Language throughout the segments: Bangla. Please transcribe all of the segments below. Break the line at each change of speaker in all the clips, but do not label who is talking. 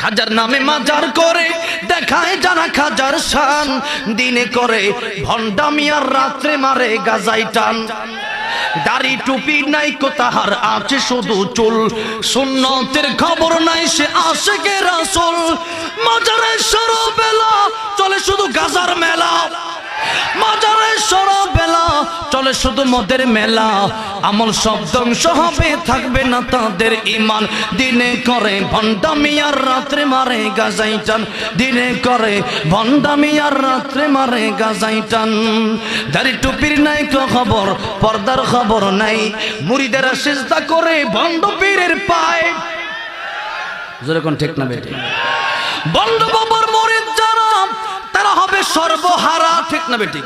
খাজার নামে মাজার করে, দেখায় যারা খাজার শান। দিনে করে ভণ্ডামিয়ার রাত্রে মারে গাজাই টান। দাড়ি টুপি নাই কো তাহার, আছে শুধু চুল। সুন্নতের খবর নাই সে আশেকে রাসুল। মাজারে সরো বেলা চলে শুধু গাজার মেলা। মাজারে চলে শুধু মদের মেলা। আমল সব ধ্বংস হবে, থাকবে না তাদের ইমান দিনে করে ভণ্ডামি আর রাত্রে মারে গাজাই টান। দিনে করে ভণ্ডামি আর রাত্রে মারে গাজাই টান। দাড়ি টুপির নাই তো খবর, পর্দার খবর নাই। মুড়িদেরা সেজদা করে ভণ্ড পীরের পায়। যেরকম ঠিক না বেটে বন্ড বাবার মরিদ যারা, তারা হবে সর্বহারা। ঠিক না বেটি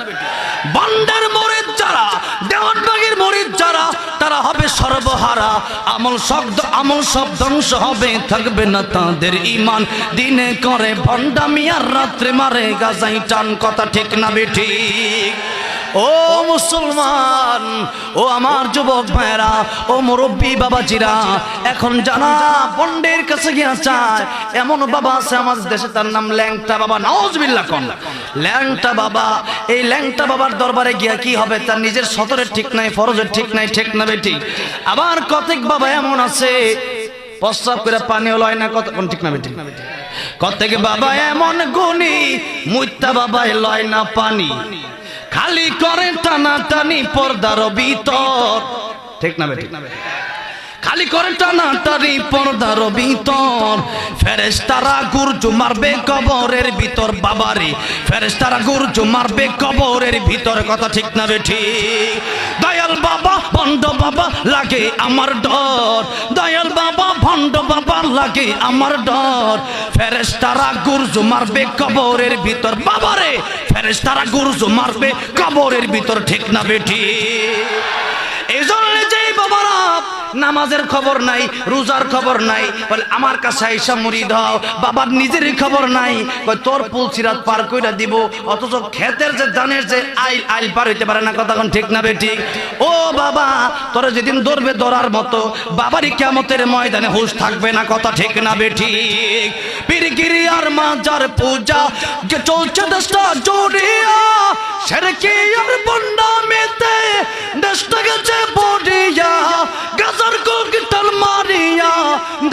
বন্ডের সর্বহারা। আমল শব্দ, আমল সব ধ্বংস হবে, থাকবে না তাদের ইমান দিনে করে ভণ্ডামিয়ার রাত্রে মারে গাজাই টান কথা ঠিক না বেটি ও মুসলমান, ও আমার যুবক ভাইরা ও মুরব্বী বাবাজিরা, এখন জানা বন্ডের কাছে গিয়া চায়, এমন বাবা আছে আমাদের দেশে, তার নাম ল্যাংটা বাবা নওয়াজবিল্লাহ কোন। ল্যাংটা বাবা, এই ল্যাংটা বাবার দরবারে গিয়া কি হবে? তার নিজের সতরের ঠিক নাই, ফরজের ঠিক নাই, ঠিক না বেটি। আবার কতক বাবা এমন আছে, প্রস্রাব করে পানিও লয় না, কত কোন ঠিক না বেটি? কতক বাবা এমন গুণী মুইতা বাবাই লয় না পানি। খালি করে টানা টানি পর্দার ভিতর। ঠিক না বেটি? খালি করে টানা টানি পর্দার ভিতর। ফেরেশতারা গুরজু মারবে কবরের ভিতর, বাবারে। ফেরেশতারা গুরজু মারবে কবরের ভিতর। কথা ঠিক না ঠিক বাবা ভণ্ড বাবা লাগে আমার ডর। দয়াল বাবা, ভণ্ড বাবা লাগে আমার ডর। ফেরেস্তারা গুরজু মারবে কবরের ভিতর। বাবারে ফেরেস্তারা গুরজু মারবে কবরের ভিতর, ঠিক না বেঠি? এই জন্য যেই বাবারা নামাজের খবর নাই, রোজার খবর নাই। বলে, আমার কাছে আইসা মুড়ি দাও, বাবার নিজেরই খবর নাই। তোর পুল সিরাত পার কইরা দিব, অথচ ক্ষেতের যে ধানের যে আইল আইল পার হইতে পারে না। কথা ঠিক না বেঠিক ও বাবা, তোর যেদিন ধরবে ধরার মতো, বাবারই কেমতের ময়দানে হুশ থাকবে না। কথা ঠিক না বেঠিক পিরগিরি আর মাজার পূজা যে চলছে দেশটা জড়িয়া সেরকি আর বন্ডা মেতে দেশটা গেছে বড়িয়া গাজার কোকিটাল মারিয়া,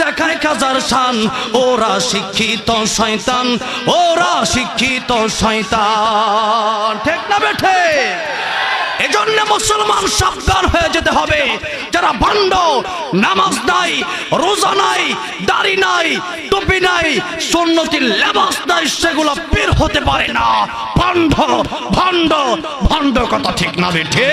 দেখায় খাজার শান, ওরা শিক্ষিত শয়তান, ওরা শিক্ষিত শয়তান। ঠিক না বেঠে? এজন্য মুসলমান সাবধান হয়ে যেতে হবে। যারা ভাণ্ড, নামাজ নাই, রোজা নাই, দাড়ি নাই, টুপি নাই সুন্নতির লেবাস নাই, সেগুলো বের হতে পারে না। ভাণ্ড ভাণ্ড ভাণ্ড কথা ঠিক না বেঠে?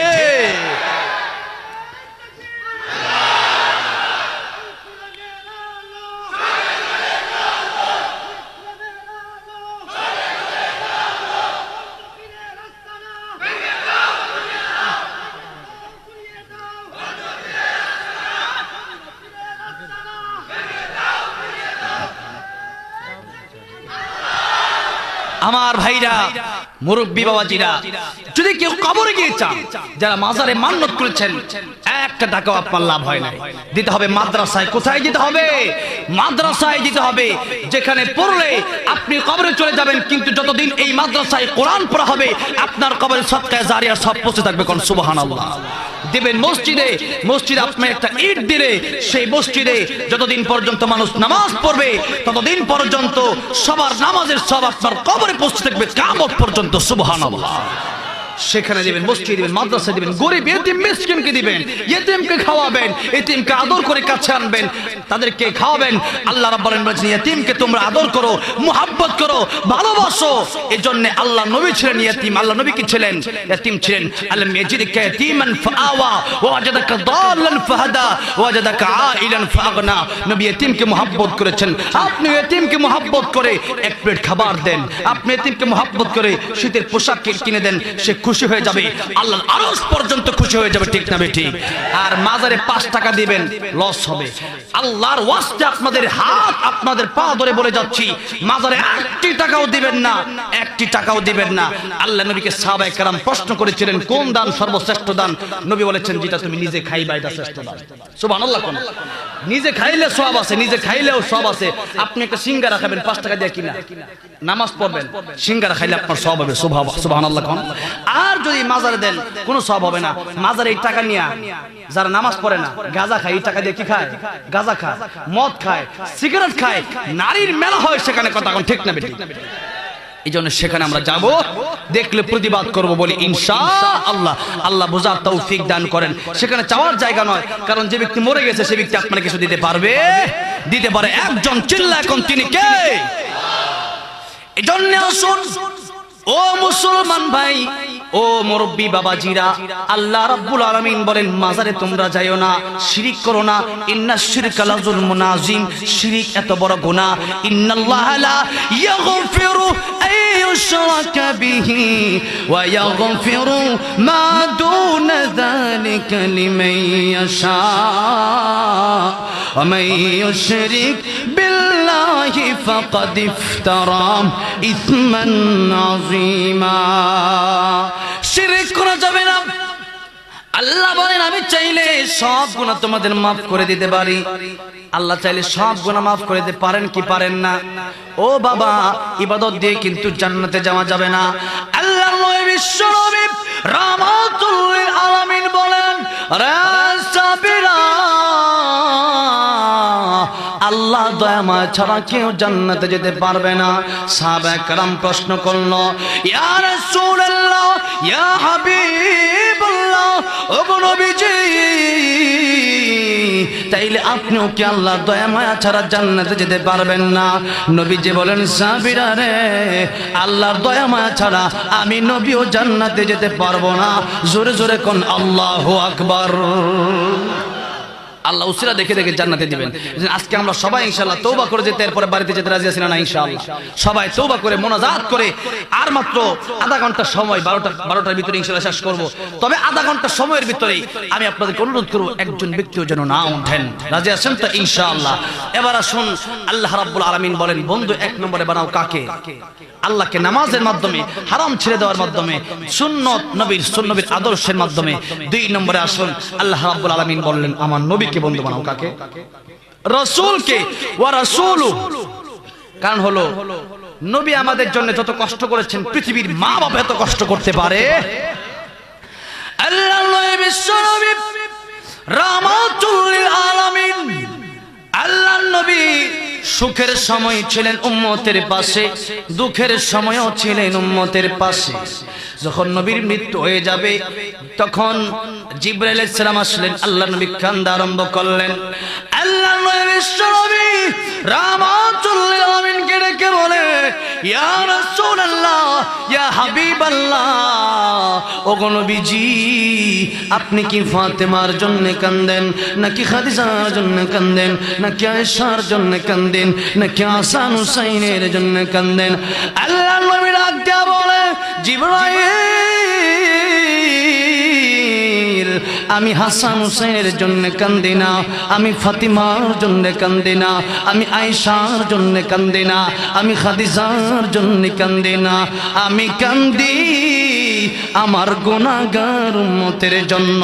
আমার ভাইরা, মুরব্বী বাবাজিরা, যদি কেউ কবরে গিয়ে চান যারা মাজারে মান্নত করেছেন, একটা টাকাও আপনার লাভ হয় না দিতে হবে মাদ্রাসায়, কোথায় দিতে হবে? মাদ্রাসায় দিতে হবে। যেখানে পড়লে আপনি কবরে চলে যাবেন, কিন্তু যতদিন এই মাদ্রাসায় কোরআন পড়া হবে, আপনার কবরে সৎকায় জারিয়া সব পৌঁছে থাকবে কোন সুবহানাল্লাহ। দিবেন মসজিদে, মসজিদ আপনার একটা ইট দিলে সেই মসজিদে যতদিন পর্যন্ত মানুষ নামাজ পড়বে, ততদিন পর্যন্ত সবার নামাজের সব আপনার কবরে পৌঁছে থাকবে কামত পর্যন্ত, সুবহানাল্লাহ। সেখানে দিবেন, মসজিদ দিবেন মাদ্রাসা দিবেন, গরিব এতিম মিসকিনকে দিবেন, এতিমকে খাওয়াবেন, এতিমকে আদর করে কাছে আনবেন, তাদেরকে খাওয়াবেন। আল্লাহ রাব্বুল আলামিন বলেছেন, এতিমকে তোমরা আদর করো, মুহাব্বত করো, ভালোবাসো। এজন্য আল্লাহ নবী ছিলেন এতিম, আল্লাহ নবী কি ছিলেন? এতিম ছিলেন। আলম ইয়াজিদকা ইয়াতিমান ফাআওয়া ওয়াজাদাকা দাল্লান ফাহাদা ওয়াজাদাকা আইলান ফাগনা নবী এতিমকে মুহাব্বত করেছেন। আপনি এতিমকে মুহাব্বত করে এক প্লেট খাবার দেন। আপনি এতিমকে মুহাব্বত করে শীতের পোশাক কিনে দেন, সে খুশি হয়ে যাবে। আল্লাহ আরস পর্যন্ত খুশি হয়ে যাবে, ঠিক না বেঠি আর মাজারে পাঁচ টাকা দিবেন, লস হবে। আল্লাহর ওয়াস্তে আপনাদের হাত আপনাদের পা ধরে বলে যাচ্ছি, মাজারে একটি টাকাও দিবেন না, একটি টাকাও দিবেন না। আল্লাহ নবীকে সাহাবায়ে কেরাম প্রশ্ন করেছিলেন, কোন দান সর্বশ্রেষ্ঠ দান? নবী বলেছেন, যেটা তুমি নিজে খাইবা, এটা শ্রেষ্ঠ দান। সুবহানাল্লাহ কোন? নিজে খাইলে সব আছে, নিজে খাইলেও সব আছে। আপনি একটা সিঙ্গারা খাবেন, পাঁচ টাকা দিয়ে কিনা? নামাজ পড়বেন, সিঙ্গারা খাইলে আপনার সব হবে সুবহানাল্লাহ কোন? আর যদি মাজারে দেন, কোনো সব হবে না। মাজারে এই টাকা নিয়ে যারা নামাজ পড়ে না, গাঁজা খায়, এই টাকা দিয়ে কি খায়? গাঁজা খায়, মদ খায়, সিগারেট খায়, নারীর মেলা হয় সেখানে কথা এখন ঠিক না বেটি? এই জন্য সেখানে আমরা যাব, দেখলে প্রতিবাদ করব বলি ইনশা আল্লাহ আল্লাহ বোঝার তৌফিক দান করেন। সেখানে চাওয়ার জায়গা নয়, কারণ যে ব্যক্তি মরে গেছে, সে ব্যক্তি আপনার কিছু দিতে পারবে? দিতে পারে একজন চিল্লা, এখন তিনি কে? এই জন্য আসুন, ও মুসলমান ভাই ও মুরব্বী বাবাজিরা, আল্লাহ রাব্বুল আলামিন বলেন, মাজারে তোমরা যাইও না, শিরিক করো না। ইন্না শিরকা লাযুলমুন আযীম শিরিক এত বড় গুনাহ। ইন্নাল্লাহা লা ইয়াগফিরু আন ইউশরাকা বিহি ওয়া ইয়াগফিরু মা দুনা যালিকা লিমান ইয়াশা। ওয়া মান ইউশরিক বিল্লাহি ফাকাদ ইফতারা ইসমান আযীমা শিরিক করা যাবে না। আল্লাহ বলেন, আমি চাইলে সব গুণা তোমাদের মাফ করে দিতে পারি। আল্লাহ চাইলে সব গুণা মাফ করে দিতে পারেন কি পারেন না? ও বাবা, ইবাদত দিয়ে কিন্তু জান্নাতে যাওয়া যাবে না। আল্লাহ বিশ্ব নবী রামাতুল আলামিন বলেন রাসাবিরা আল্লাহ দয়ামা ছাড়া কেউ জান্নাতে যেতে পারবে না। সাহাবা একরাম প্রশ্ন করল, ইয়া রাসূলুল্লাহ, ইয়া তাইলে আপনিও কি আল্লাহ দয়া মায়া ছাড়া জান্নাতে যেতে পারবেন না? নবীজি বলেন সাবিরা রে, আল্লাহর দয়া মায়া ছাড়া আমি নবীও জান্নাতে যেতে পারব না। জোরে জোরে কোন, আল্লাহু আকবার। আল্লাহ উসিলা দেখে দেখে জান্নাতে দিবেন। আজকে আমরা সবাই ইনশাআল্লাহ তৌবা করে যেতে, এরপরে বাড়িতে যেতে রাজি আছি না ইনশাআল্লাহ। সবাই তৌবা করে, মোনাজাত করে, আর মাত্র আধা ঘণ্টা সময় বারোটা বারোটার ভিতরে ইনশাআল্লাহ শেষ করব। তবে আধা ঘণ্টা সময়ের ভিতরে আমি আপনাদেরকে অনুরোধ করব, একজন ব্যক্তিও যেন না উঠেন। রাজি আছেন তো? ইনশাআল্লাহ। এবার আসুন, আল্লাহ রাব্বুল আলামিন বলেন, বন্ধু, এক নম্বরে বানাও কাকে? আল্লাহকে নামাজের মাধ্যমে, হারাম ছেড়ে দেওয়ার মাধ্যমে, সুন্নত নবীর সুন্নবীর আদর্শের মাধ্যমে। দুই নম্বরে আসুন, আল্লাহ রাব্বুল আলামিন বললেন, আমার নবীকে বন্ধু বানাও, কাকে? রসুলকে। ওয়া রাসূলু। কারণ হলো, নবী আমাদের জন্য যত কষ্ট করেছেন, পৃথিবীর মা বাবা এত কষ্ট করতে পারে। সুখের সময় ছিলেন উম্মতের পাশে, দুঃখের সময়ও ছিলেন উম্মতের পাশে। যখন নবীর মৃত্যু হয়ে যাবে, তখন জিব্রাইল সালাম আসলেন, আল্লাহ নবী কান্দা আরম্ভ করলেন। আল্লাহ নবী বিশ্ব নবী রাহমাতুল্লিল আলামিনকে ডেকে বলে, ইয়া রাসূলুল্লাহ, ইয়া হাবিবাল্লাহ, ওগো নবীজি, আপনি কি ফাতেমার জন্য কান্দেন, নাকি খাদিজার জন্য কান্দেন, নাকি আয়েশার জন্য কান্দেন, নাকি হাসান হুসাইনের জন্য কান্দেন? আল্লাহ নবী ডাক বলে, জিবরাইল আমি হাসান হুসেনের জন্য কান্দি না, আমি ফাতিমার জন্য কান্দি না, আমি আয়সার জন্য কান্দি না, আমি খাদিজার জন্য কান্দি না। আমি কান্দি আমার গুণাগার উম্মতের জন্য।